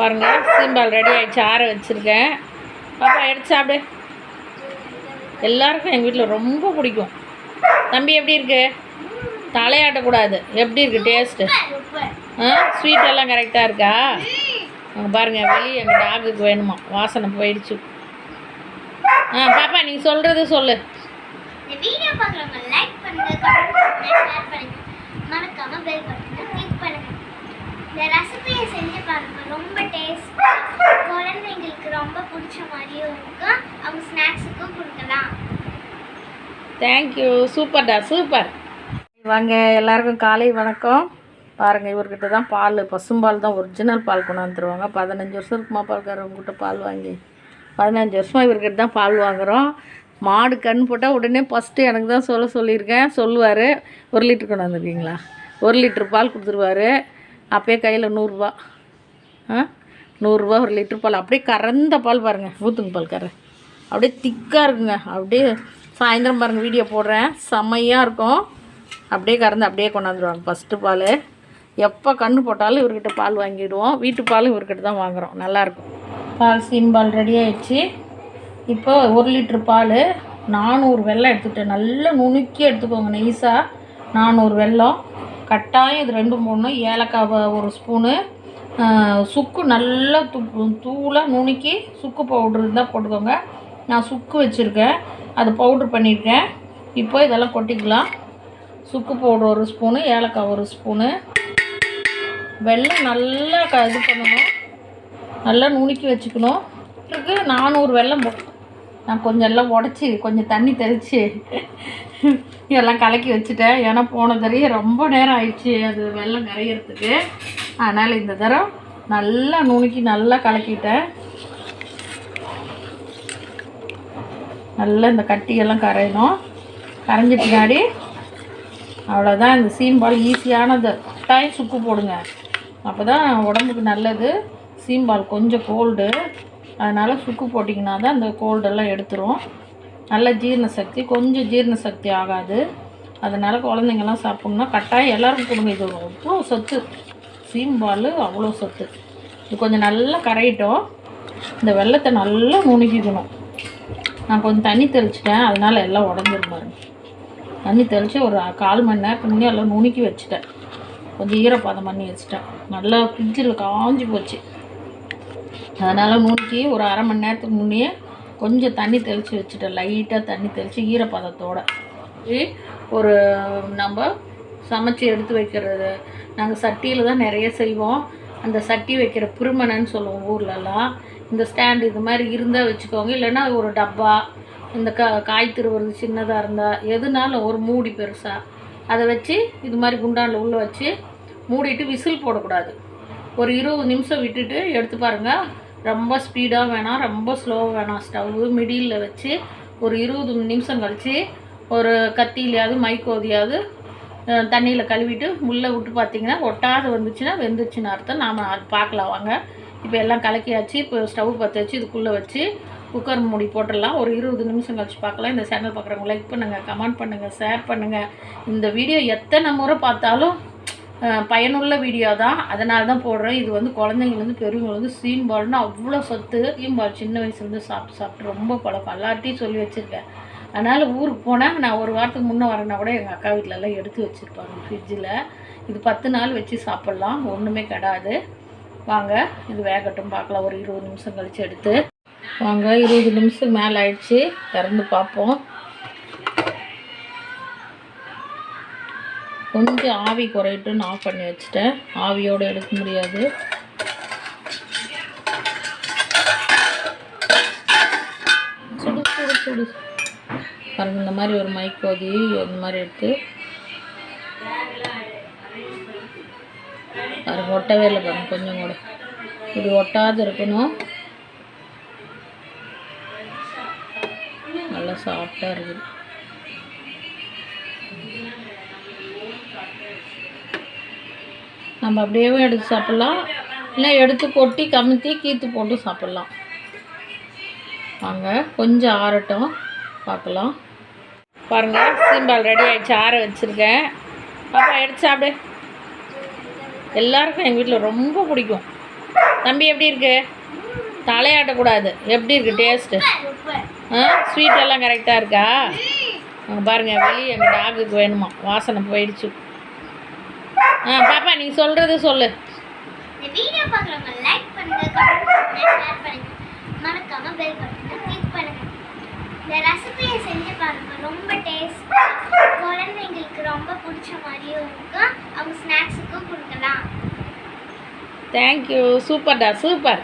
பாருங்கள் சீம்பால் ரெடி ஆகிடுச்சு ஆற வச்சுருக்கேன். பாப்பா எடுத்து சாப்பிடு. எல்லாருக்கும் எங்கள் வீட்டில் ரொம்ப பிடிக்கும். தம்பி எப்படி இருக்கு? தலையாட்டக்கூடாது. எப்படி இருக்கு டேஸ்ட்டு ஆ ஸ்வீட் எல்லாம் கரெக்டாக இருக்கா? அங்கே பாருங்கள் வெளியே எங்கள் டாகுக்கு வேணுமா? வாசனை போயிடுச்சு. ஆ பாப்பா நீங்கள் சொல்கிறது சொல்லு. வீடியோ பார்க்குறவங்க லைக் மறக்காம பெல் பட்டனை கிளிக் பண்ணுங்க. இந்த ரெசிபியை செஞ்சு பாருங்க. ரொம்ப டேஸ்ட் குழந்தைங்களுக்கு ரொம்ப பிடிச்ச மாதிரியும் இருக்கும். அவங்க ஸ்நாக்ஸுக்கும் கொடுக்கலாம். தேங்க்யூ சூப்பர்டா சூப்பர் வாங்க எல்லாருக்கும் காலை வணக்கம். பாருங்கள் இவர்கிட்ட தான் பால் பசும்பால் தான் ஒரிஜினல் பால் கொண்டாந்து தருவாங்க. பதினஞ்சு வருஷம் இருக்குமா பால்காரவங்ககிட்ட பால் வாங்கி. பதினஞ்சு வருஷமாக இவர்கிட்ட தான் பால் வாங்குகிறோம் மாடு கண் போட்டால் உடனே ஃபஸ்ட்டு எனக்கு தான் சொல்ல சொல்லியிருக்கேன். சொல்லுவார் ஒரு லிட்டர் கொண்டாந்துருக்கீங்களா ஒரு லிட்டர் பால் கொடுத்துருவாரு. அப்போயே கையில் நூறுரூவா. ஆ? நூறுரூவா ஒரு லிட்டர் பால். அப்படியே கறந்த பால் பாருங்கள் ஊத்துங்க பால் கரை அப்படியே திக்காக இருக்குங்க. அப்படியே சாயந்தரம் பாருங்கள் வீடியோ போடுறேன். செம்மையாக இருக்கும். அப்படியே கறந்து அப்படியே கொண்டாந்துருவாங்க. ஃபஸ்ட்டு பால். எப்போ கண்ணு போட்டாலும் இவர்கிட்ட பால் வாங்கிடுவோம். வீட்டு பாலும் இவர்கிட்ட தான் வாங்குகிறோம் நல்லாயிருக்கும் பால் சீன் பால் ரெடி ஆயிடுச்சு. இப்போ ஒரு லிட்ரு பால் நானூறு வெல்லம் எடுத்துக்கிட்டேன். நல்லா நுணுக்கி எடுத்துக்கோங்க நைஸாக நானூறு வெல்லம் கட்டாயம் இது ரெண்டு மூணு ஏலக்காய் ஒரு ஸ்பூனு சுக்கு நல்லா தூ தூளாக நுணுக்கி சுக்கு பவுட்ரு இருந்தால் போட்டுக்கோங்க. நான் சுக்கு வச்சுருக்கேன். அது பவுட்ரு பண்ணியிருக்கேன் இப்போ இதெல்லாம் கொட்டிக்கலாம். சுக்கு பவுடர் ஒரு ஸ்பூனு ஏலக்காய் ஒரு ஸ்பூனு. வெல்லம் நல்லா க இது பண்ணணும். நல்லா நுணுக்கி வச்சுக்கணும். இதுக்கு நானூறு வெல்லம் போ நான் கொஞ்சம் எல்லாம் உடச்சி கொஞ்சம் தண்ணி தெளித்து எல்லாம் கலக்கி வச்சுட்டேன். ஏன்னா போன தடவை ரொம்ப நேரம் ஆயிடுச்சு அது வெள்ளம் கரையிறதுக்கு. அதனால் இந்த தடவை நல்லா நுணுக்கி நல்லா கலக்கிட்டேன். நல்லா இந்த கட்டியெல்லாம் கரையணும். கரைஞ்ச பின்னாடி அவ்வளோதான் இந்த சீம்பால் ஈஸியானது டைம் சுக்கு போடுங்க. அப்போ தான் உடம்புக்கு நல்லது. சீம்பால் கொஞ்சம் கோல்டு அதனால் சுக்கு போட்டிங்கன்னா தான் அந்த கோல்டெல்லாம் எடுத்துரும். நல்ல ஜீரண சக்தி கொஞ்சம் ஜீரண சக்தி ஆகாது. அதனால் குழந்தைங்கள்லாம் சாப்பிட்ணுன்னா கட்டாயம் எல்லாருக்கும் கொடுங்க. இது அவ்வளோ சத்து. சீம்பால் அவ்வளோ சத்து. இது கொஞ்சம் நல்லா கரையிட்டோம். இந்த வெள்ளத்தை நல்லா நுணுக்கிக்கணும் நான் கொஞ்சம் தண்ணி தெளிச்சிட்டேன். அதனால் எல்லாம் உடஞ்சிரும் தண்ணி தெளித்து ஒரு கால் மணி நேரத்துக்கு முன்னே எல்லாம் நுணுக்கி வச்சுட்டேன். கொஞ்சம் ஈரப்பாதம் பண்ணி வச்சுட்டேன். நல்லா ஃப்ரிட்ஜில் காஞ்சி போச்சு. அதனால் நுணுக்கி ஒரு அரை மணி நேரத்துக்கு முன்னே கொஞ்சம் தண்ணி தெளித்து வச்சுட்டேன். லைட்டாக தண்ணி தெளித்து ஈரப்பதத்தோட. ஒரு நம்ம சமைச்சு எடுத்து வைக்கிறது. நாங்கள் சட்டியில் தான் நிறைய செய்வோம். அந்த சட்டி வைக்கிற பிருமனைன்னு சொல்லுவோம் ஊர்லலாம். இந்த ஸ்டாண்டு இது மாதிரி இருந்தால் வச்சுக்கோங்க. இல்லைன்னா ஒரு டப்பா இந்த கா காய் திருவுறது சின்னதாக இருந்தால் எதுனாலும் ஒரு மூடி பெருசாக அதை வச்சு இது மாதிரி குண்டானில் உள்ளே வச்சு மூடிட்டு விசில் போடக்கூடாது. ஒரு இருபது நிமிஷம் விட்டுட்டு எடுத்து பாருங்கள் ரொம்ப ஸ்பீடாக வேணாம் ரொம்ப ஸ்லோவாக வேணாம். ஸ்டவ்வு மிடியில் வச்சு ஒரு இருபது நிமிஷம் கழித்து ஒரு கத்தியிலையாவது மைக்கோதியாவது தண்ணியில் கழுவிட்டு முள்ளை விட்டு பார்த்தீங்கன்னா ஒட்டாது வந்துச்சுன்னா வெந்துச்சுன்னு அர்த்தம். நாம் அது பார்க்கலாம் வாங்க. இப்போ எல்லாம் கலக்கியாச்சு. இப்போ ஸ்டவ் பற்ற வச்சு இதுக்குள்ளே வச்சு குக்கர் மூடி போட்டுடலாம். ஒரு இருபது நிமிஷம் கழிச்சு பார்க்கலாம் இந்த சேனல் பார்க்குறவங்க லைக் பண்ணுங்கள் கமெண்ட் பண்ணுங்கள் ஷேர் பண்ணுங்கள் இந்த வீடியோ எத்தனை முறை பார்த்தாலும் பயனுள்ள வீடியோ தான். அதனால தான் போடுறேன். இது வந்து குழந்தைங்கலேருந்து பெரியவங்க வந்து சீன் அவ்வளோ சத்து. சீன்பால் சின்ன வயசுலேருந்து சாப்பிட்டு சாப்பிட்டு ரொம்ப பழக்கம். எல்லார்ட்டையும் சொல்லி வச்சுருக்கேன். அதனால் ஊருக்கு போனால் நான் ஒரு வாரத்துக்கு முன்னே வரேன்னா கூட எங்கள் அக்கா வீட்டிலலாம் எடுத்து வச்சுருப்பாங்க ஃப்ரிட்ஜில் இது பத்து நாள் வச்சு சாப்பிட்லாம். ஒன்றுமே கெடாது. வாங்க இது வேகட்டும். பார்க்கலாம். ஒரு இருபது நிமிஷம் கழித்து எடுத்து. வாங்க இருபது நிமிஷம் மேலே ஆயிடுச்சு. திறந்து பார்ப்போம். கொஞ்சம் ஆவி குறையட்டுன்னு ஆஃப் பண்ணி வச்சுட்டேன். ஆவியோடு எடுக்க முடியாது. சுடு சுடு சுடு. பாருங்க இந்த மாதிரி ஒரு மைக்கோதி இந்த மாதிரி எடுத்து. பாருங்க ஒட்டவே இல்லை பாருங்க கொஞ்சம் கூட. இது ஒட்டாது இருக்கணும். நல்லா சாஃப்டாக இருக்குது. நம்ம அப்படியேவும் எடுத்து சாப்பிட்லாம். இல்லை எடுத்து கொட்டி கமுத்தி கீத்து போட்டு சாப்பிட்லாம். வாங்க கொஞ்சம் ஆறட்டும். பார்க்கலாம். பாருங்கள் சீம்பால் ரெடி ஆகிடுச்சு ஆற வச்சுருக்கேன். பாப்பா எடுத்து சாப்பிடு. எல்லாருக்கும் எங்கள் வீட்டில் ரொம்ப பிடிக்கும். தம்பி எப்படி இருக்கு? தலையாட்டக்கூடாது. எப்படி இருக்குது டேஸ்ட்டு ஆ ஸ்வீட்டெல்லாம் கரெக்டாக இருக்கா? பாருங்கள் வெளியே எங்கள் டாகுக்கு வேணுமா? வாசனை போயிடுச்சு. ஆ பாப்பா நீ சொல்கிறது சொல்லு. இந்த வீடியோ பார்க்குறவங்க லைக் பண்ணுங்க கமெண்ட் பண்ணுங்க ஷேர் பண்ணுங்க. மறக்காம பெல் பட்டனை கிளிக் பண்ணுங்க. இந்த ரெசிபியை செஞ்சு பாருங்க ரொம்ப டேஸ்டா குழந்தைங்களுக்கு ரொம்ப பிடிச்ச மாதிரியும் இருக்கும். அவங்க ஸ்நாக்ஸுக்கும் கொடுக்கலாம். தேங்க்யூ சூப்பர்டா சூப்பர்.